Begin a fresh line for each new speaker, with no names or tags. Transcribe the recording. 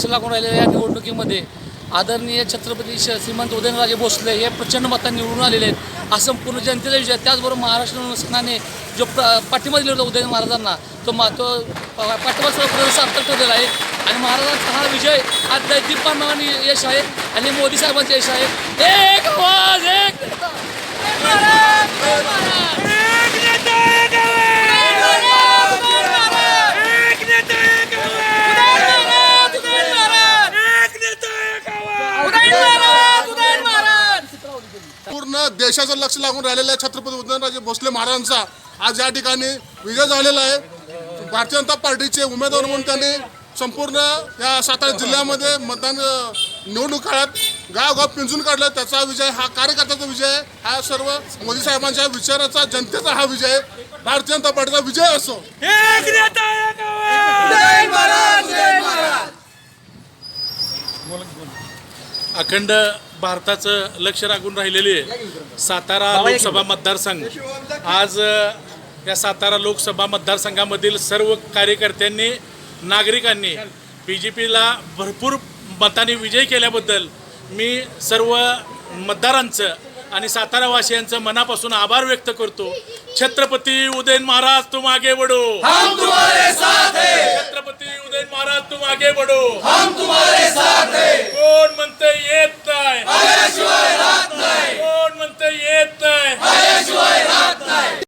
जिल्ह्यामध्ये आदरणीय छत्रपती श श्रीमंत उदयनराजे भोसले हे प्रचंड मतात निवडून आलेले आहेत. हा संपूर्ण जनतेचा विजय त्याचबरोबर महाराष्ट्र शासनाने जो प्र पाठिंबा दिला होता उदयन महाराजांना तो मा तो पाठिंबा सुद्धा सार्थक ठरलेला आहे. आणि महाराजांचा हा विजय हा दैदीप्यमान यश आहे आणि मोदी साहेबांचं यश आहे. एक आवाज!
पूर्ण देशाचं लक्ष लागून राहिलेलं आहे छत्रपती उदयनराजे भोसले महाराजांचा. आज या ठिकाणी विजय झालेला आहे. भारतीय जनता पार्टीचे उमेदवार म्हणून त्यांनी संपूर्ण या सातारा जिल्ह्यामध्ये मतदान निवडणूक काळात गावगाव पिंजून काढलं. त्याचा विजय हा कार्यकर्त्याचा विजय आहे. हा सर्व मोदी साहेबांच्या विचाराचा जनतेचा हा विजय भारतीय जनता पार्टीचा विजय असो.
अखंड भारताचं लक्ष लागून राहिलेली आहे. सातारा लोकसभा मतदारसंघ. आज या सातारा लोकसभा मतदारसंघामधील सर्व कार्यकर्त्यांनी नागरिकांनी बी जे पीला भरपूर मताने विजय केल्याबद्दल मी सर्व मतदारांचं आणि सातारावासियांचं मनापासून आभार व्यक्त करतो. छत्रपती उदयन महाराज तुम आगे बढो छत्रपती उदयन महाराज तुम आगे बढो Yeah.